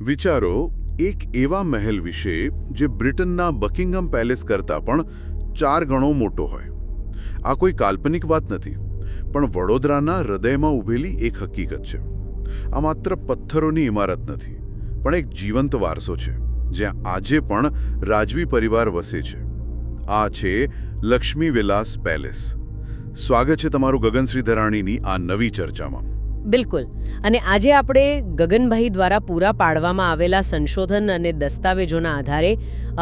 વિચારો, એક એવા મહેલ વિશે જે બ્રિટનના બકિંગમ પેલેસ કરતાં પણ ચાર ગણો મોટો હોય. આ કોઈ કાલ્પનિક વાત નથી, પણ વડોદરાના હૃદયમાં ઊભેલી એક હકીકત છે. આ માત્ર પથ્થરોની ઇમારત નથી, પણ એક જીવંત વારસો છે, જ્યાં આજે પણ રાજવી પરિવાર વસે છે. આ છે લક્ષ્મી વિલાસ પેલેસ. સ્વાગત છે તમારું ગગનશ્રી ધરાણીની આ નવી ચર્ચામાં. બિલકુલ. અને આજે આપણે ગગનભાઈ દ્વારા પૂરા પાડવામાં આવેલા સંશોધન અને દસ્તાવેજોના આધારે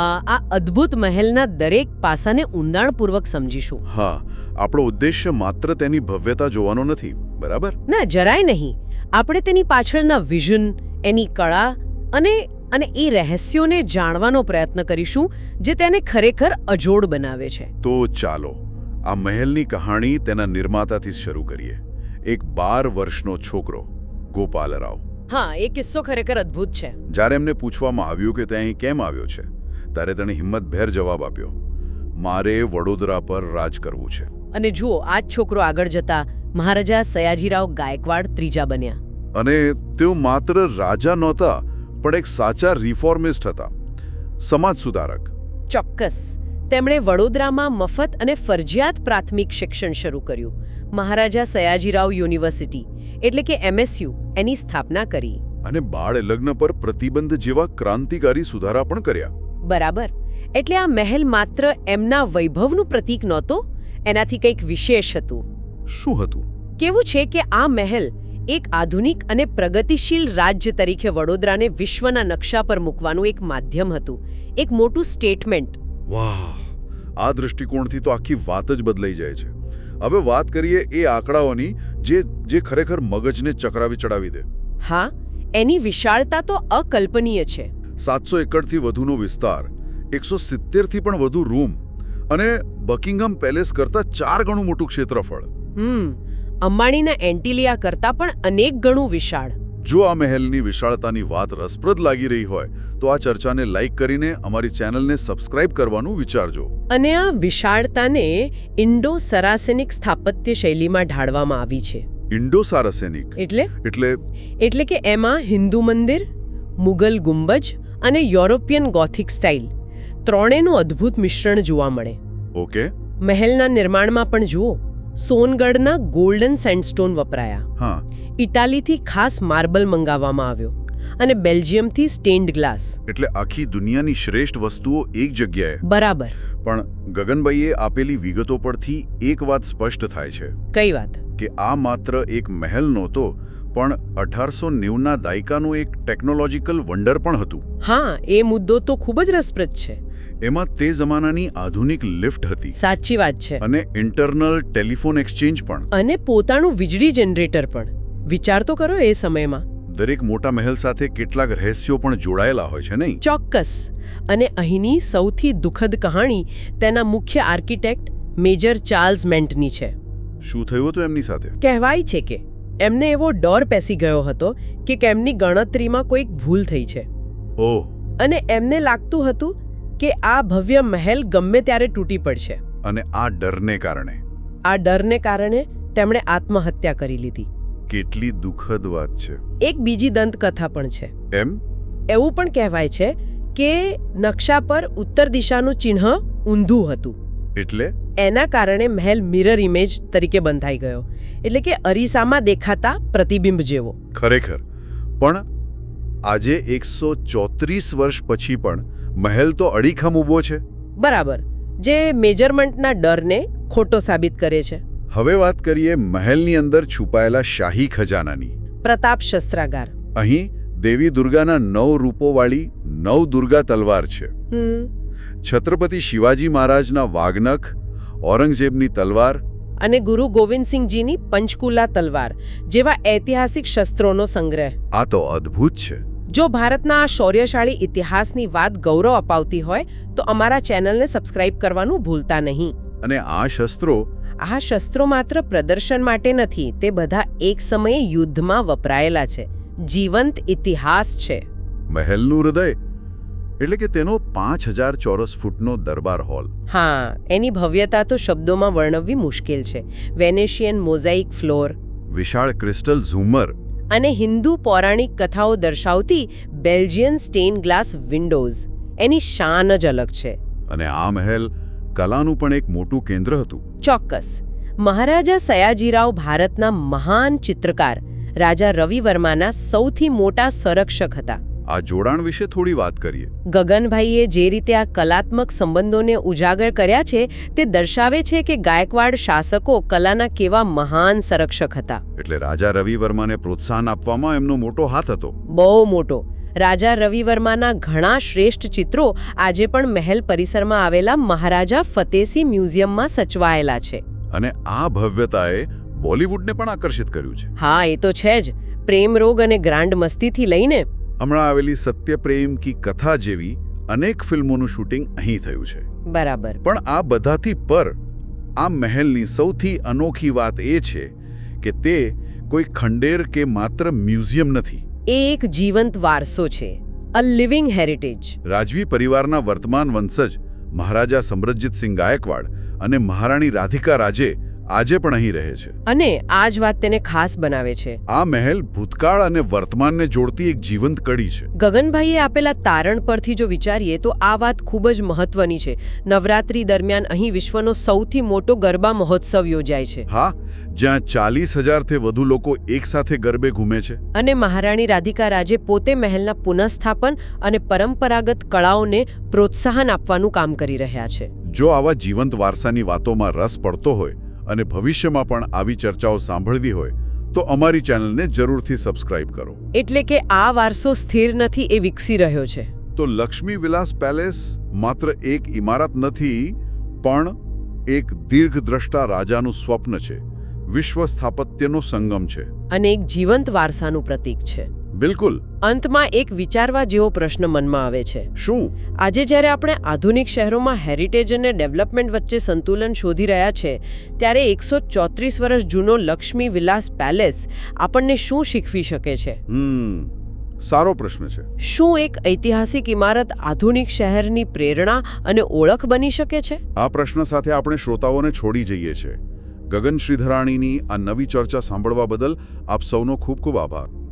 આ અદ્ભુત મહેલના દરેક પાસાને ઊંડાણપૂર્વક સમજીશું. હા આપણો ઉદ્દેશ્ય માત્ર તેની ભવ્યતા જોવાનો નથી બરાબર? ના જરાય નહીં. આપણે તેની પાછળના વિઝન એની કળા અને અને એ રહસ્યોને જાણવાનો પ્રયત્ન કરીશું જે તેને ખરેખર અજોડ બનાવે છે. તો ચાલો આ મહેલની કહાણી તેના નિર્માતાથી શરૂ કરીએ. એક બાર વર્ષનો છોકરો ગોપાલરાવ. હા એ કિસ્સો ખરેખર અદ્ભુત છે. જ્યારે એમને પૂછવામાં આવ્યું કે તે અહીં કેમ આવ્યો છે ત્યારે તેણે હિંમતભેર જવાબ આપ્યો મારે વડોદરા પર રાજ કરવું છે. અને જુઓ આ જ છોકરો આગળ જતા મહારાજા સયાજીરાવ ગાયકવાડ ત્રીજા બન્યા. અને તેઓ માત્ર રાજા નહોતા પણ એક સાચા રિફોર્મિસ્ટ હતા સમાજ સુધારક. ચોક્કસ. તેમણે વડોદરામાં મફત અને ફરજિયાત પ્રાથમિક શિક્ષણ શરૂ કર્યું. મહારાજા સયાજીરાવ યુનિવર્સિટી એટલે કે એમએસયુ એની સ્થાપના કરી. અને બાળ લગ્ન પર પ્રતિબંધ જેવા ક્રાંતિકારી સુધારા પણ કર્યા. બરાબર. એટલે આ મહેલ માત્ર એમના વૈભવનું પ્રતીક નહોતો એનાથી કંઈક વિશેષ હતું. શું હતું? કેવું છે કે આ મહેલ એક આધુનિક અને પ્રગતિશીલ રાજ્ય તરીકે વડોદરાને વિશ્વના નકશા પર મૂકવાનું એક માધ્યમ હતું એક મોટું સ્ટેટમેન્ટ. વાહ! આ દૃષ્ટિકોણથી તો આખી વાત જ બદલાઈ જાય છે. હવે વાત કરીએ એ આંકડાઓની જે જે ખરેખર મગજને ચકરાવી ચડાવી દે. હા એની વિશાળતા તો અકલ્પનીય છે. સાતસો એકડથી વધુનો વિસ્તાર એકસો સિત્તેરથી પણ વધુ રૂમ અને બકિંગમ પેલેસ કરતાં ચાર ગણું મોટું ક્ષેત્રફળ. હમ અંબાણીના એન્ટિલિયા કરતાં પણ અનેક ગણું વિશાળ. જો આ મહેલની વિશાળતાની વાત રસપ્રદ લાગી રહી હોય તો આ ચર્ચાને લાઈક કરીને અમારી ચેનલને સબસ્ક્રાઇબ કરવાનું વિચારજો. અને આ વિશાળતાને ઇન્ડો સરાસેનિક સ્થાપત્ય શૈલીમાં ઢાળવામાં આવી છે. ઇન્ડો સારાસેનિક એટલે? એટલે? એટલે કે એમાં હિન્દુ મંદિર મુગલ ગુંબજ અને યુરોપિયન ગોથિક સ્ટાઇલ ત્રણેયનું અદ્ભુત મિશ્રણ જોવા મળે. ઓકે. મહેલના નિર્માણમાં પણ જુઓ સોનગઢના ગોલ્ડન સેન્ડસ્ટોન વપરાયા. હા. ઇટાલીથી ખાસ માર્બલ મંગાવવામાં આવ્યો અને બેલ્જિયમથી સ્ટેન્ડ ગ્લાસ. એટલે આખી દુનિયાની શ્રેષ્ઠ વસ્તુઓ એક જગ્યાએ. બરાબર. પણ ગગનભાઈએ આપેલી વિગતો પરથી એક વાત સ્પષ્ટ થાય છે. કઈ વાત? કે આ માત્ર એક મહેલ નહોતો પણ અઢારસો નેવુંના દાયકાનું એક ટેકનોલોજીકલ વંડર પણ હતું. હા એ મુદ્દો તો ખૂબ જ રસપ્રદ છે. એમાં તે જમાનાની આધુનિક લિફ્ટ હતી. સાચી વાત છે. અને ઇન્ટરનલ ટેલિફોન એક્સચેન્જ પણ. અને પોતાનું વીજળી જનરેટર પણ. વિચાર તો કરો એ સમયમાં. દરેક મોટા મહેલ સાથે કેટલાક રહસ્યો પણ જોડાયેલા હોય છે નહીં? ચોક્કસ. અને અહીંની સૌથી દુઃખદ કહાણી તેના મુખ્ય આર્કિટેક્ટ મેજર ચાર્લ્સ મેન્ટની છે. શું થયું હતું એમની સાથે? કહેવાય છે કે એમને એવો ડર પેસી ગયો હતો કે એમની ગણતરીમાં કોઈક ભૂલ થઈ છે. ઓહ. અને એમને લાગતું હતું કે આ ભવ્ય મહેલ ગમે ત્યારે તૂટી પડશે. અને આ ડરને કારણે? આ ડરને કારણે તેમણે આત્મહત્યા કરી લીધી. કેટલી દુઃખદ વાત છે. એક બીજી દંતકથા પણ છે. એમ? એવું પણ કહેવાય છે કે નકશા પર ઉત્તર દિશાનું ચિહ્ન ઊંધું હતું. એટલે? એના કારણે મહેલ મિરર ઇમેજ તરીકે બંધાઈ ગયો. એટલે કે અરીસામાં દેખાતા પ્રતિબિંબ જેવો. ખરેખર. પણ આજે એકસો ચોત્રીસ વર્ષ પછી પણ મહેલ તો અડીખમ ઊભો છે. બરાબર. જે મેજરમેન્ટના ડરને ખોટો સાબિત કરે છે. હવે વાત કરીએ મહેલની અંદર છુપાયેલા શાહી ખજાનાની. પ્રતાપ શસ્ત્રાગાર. અહીં દેવી દુર્ગાના નવ રૂપોવાળી નવ દુર્ગા તલવાર છે. છત્રપતિ શિવાજી મહારાજના વાઘનખ ઔરંગઝેબની તલવાર અને ગુરુ ગોવિંદસિંહજીની પંચકુલા તલવાર જેવા ઐતિહાસિક શસ્ત્રોનો સંગ્રહ. આ તો અદ્ભુત છે. જો ભારતના આ શૌર્યશાળી ઇતિહાસની વાત ગૌરવ અપાવતી હોય તો અમારા ચેનલને સબસ્ક્રાઇબ કરવાનું ભૂલતા નહીં. અને આ શસ્ત્રો આ શસ્ત્રો માત્ર પ્રદર્શન માટે નથી તે બધા એક સમયે યુદ્ધમાં વપરાયેલા છે. જીવંત ઇતિહાસ છે. મહેલનું હૃદય? એટલે કે તેનો પાંચ હજાર ચોરસ ફૂટનો દરબાર હોલ. હા એની ભવ્યતા તો શબ્દોમાં વર્ણવવી મુશ્કેલ છે. Venetian mosaic floor. વિશાળ ક્રિસ્ટલ ઝુમર. અને હિન્દુ પૌરાણિક કથાઓ દર્શાવતી બેલ્જિયન સ્ટેન ગ્લાસ વિન્ડોઝ. એની શાન જ અલગ છે. અને આ મહેલ કલાનું પણ એક મોટું કેન્દ્ર હતું. ચોક્કસ. મહારાજા સયાજીરાવ ભારતના મહાન ચિત્રકાર, રાજા રવિ વર્માના સૌથી મોટા સંરક્ષક હતા. આ જોડાણ વિશે થોડી વાત કરીએ. ગગનભાઈએ જે રીતે આ કલાત્મક સંબંધોને ઉજાગર કર્યા છે તે દર્શાવે છે કે ગાયકવાડ શાસકો કલાના કેવા મહાન સંરક્ષક હતા. એટલે રાજા રવિ વર્માને પ્રોત્સાહન આપવામાં એમનો મોટો હાથ હતો. બહુ મોટો. રાજા રવિ વર્માના ઘણા શ્રેષ્ઠ ચિત્રો આજે પણ મહેલ પરિસરમાં આવેલા મહારાજા ફતેસી મ્યુઝિયમમાં સચવાયેલા છે. અને આ ભવ્યતાએ બોલિવૂડને પણ આકર્ષિત કર્યું છે. હા એ તો છે જ. પ્રેમ રોગ અને ગ્રાન્ડ મસ્તીથી લઈને હમણાં આવેલી સત્ય પ્રેમ કી કથા જેવી અનેક ફિલ્મોનું શૂટિંગ અહીં થયું છે. બરાબર. પણ આ બધાથી પર આ મહેલની સૌથી અનોખી વાત એ છે કે તે કોઈ ખંડેર કે માત્ર મ્યુઝિયમ નથી. એ એક જીવંત વારસો છે. A living heritage. રાજવી પરિવારના વર્તમાન વંશજ મહારાજા સમરજીતસિંહ ગાયકવાડ અને મહારાણી રાધિકા રાજે આજે પણ અહીં રહે છે. અને આ જ વાત તેને ખાસ બનાવે છે. આ મહેલ ભૂતકાળ અને વર્તમાનને જોડતી એક જીવંત કડી છે. ગગનભાઈએ આપેલા તારણ પરથી જો વિચારીએ તો આ વાત ખૂબ જ મહત્વની છે. નવરાત્રી દરમિયાન અહીં વિશ્વનો સૌથી મોટો ગરબા મહોત્સવ યોજાય છે. હા જ્યાં ચાલીસ હજારથી વધુ લોકો એકસાથે ગરબે ઘૂમે છે. અને મહારાણી રાધિકા રાજે પોતે મહેલના પુનઃસ્થાપન અને પરંપરાગત કળાઓને પ્રોત્સાહન આપવાનું કામ કરી રહ્યા છે. જો આવા જીવંત વારસાની વાતોમાં રસ પડતો હોય અને ભવિષ્યમાં પણ આવી ચર્ચાઓ સાંભળવી હોય તો અમારી ચેનલને જરૂરથી સબસ્ક્રાઇબ કરો. એટલે કે આ વારસો સ્થિર નથી એ વિકસી રહ્યો છે. તો લક્ષ્મી વિલાસ પેલેસ માત્ર એક ઇમારત નથી પણ એક દીર્ઘદ્રષ્ટા રાજાનું સ્વપ્ન છે. વિશ્વ સ્થાપત્યનો સંગમ છે. અને એક જીવંત વારસાનું પ્રતીક છે. બિલકુલ. અંતમાં એક વિચારવા જેવો પ્રશ્ન મનમાં આવે છે. શું? આજે જ્યારે આપણે આધુનિક શહેરોમાં હેરિટેજ અને ડેવલપમેન્ટ વચ્ચે સંતુલન શોધી રહ્યા છે ત્યારે એકસો ચોત્રીસ વર્ષ જૂનો લક્ષ્મી વિલાસ પેલેસ આપણને શું શીખવી શકે છે? સારો પ્રશ્ન છે. શું એક ઐતિહાસિક ઇમારત આધુનિક શહેરની પ્રેરણા અને ઓળખ બની શકે છે? આ પ્રશ્ન સાથે આપણે શ્રોતાઓને છોડી જઈએ છીએ. ગગન શ્રીધરાણીની આ નવી ચર્ચા સાંભળવા બદલ આપ સૌનો ખૂબ ખૂબ આભાર.